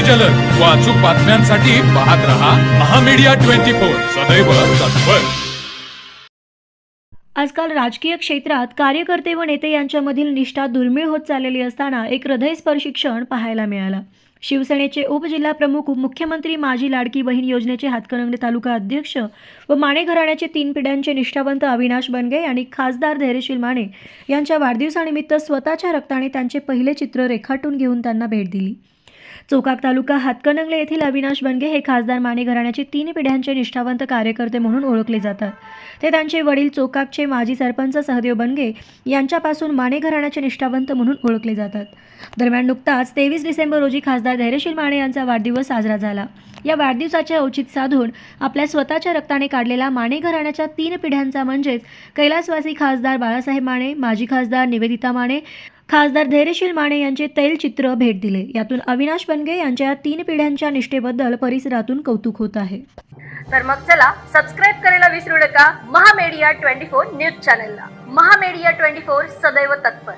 जलद व अचूक बातम्यांसाठी पाहत रहा महामीडिया ट्वेंटी फोर. सदैव तत्पर आजकाल राजकीय क्षेत्रात कार्यकर्ते व नेते यांच्यामधील निष्ठा दुर्मिळ होत चाललेली असताना एक हृदयस्पर्शी क्षण पाहायला मिळाला. शिवसेनेचे उपजिल्हाप्रमुख मुख्यमंत्री माजी लाडकी बहीण योजनेचे हातकणंगले तालुका अध्यक्ष व माने घराण्याचे तीन पिढ्यांचे निष्ठावंत अविनाश बनगे आणि खासदार धैर्यशील माने यांच्या वाढदिवसानिमित्त स्वतःच्या रक्ताने त्यांचे पहिले चित्र रेखाटून घेऊन त्यांना भेट दिली. चोकाक तालुका हातकणंगले येथील अविनाश बनगे हे खासदार माने घराण्याचे तीन पिढ्यांचे निष्ठावंत कार्यकर्ते म्हणून ओळखले जातात. ते त्यांचे वडील चोकाकचे माजी सरपंच सहदेव बनगे यांच्यापासून माने घराण्याचे निष्ठावंत म्हणून ओळखले जातात. दरम्यान नुकताच तेवीस डिसेंबर रोजी खासदार धैर्यशील माने यांचा वाढदिवस साजरा झाला. या वाढदिवसाचे औचित साधून आपल्या स्वतःच्या रक्ताने काढलेला माने घराण्याच्या तीन पिढ्यांचा म्हणजेच कैलासवासी खासदार बाळासाहेब माने माजी खासदार निवेदिता माने खासदार धैर्यशील माने यांचे तैलचित्र भेट दिले. यातून अविनाश बनगे यांच्या तीन पिढ्यांच्या निष्ठेबद्दल परिसरातून कौतुक होत आहे. तर मग चला सबस्क्राईब करायला विसरू नका. महामेडिया ट्वेंटी फोर न्यूज चॅनलला. महामेडिया ट्वेंटी फोर सदैव तत्पर.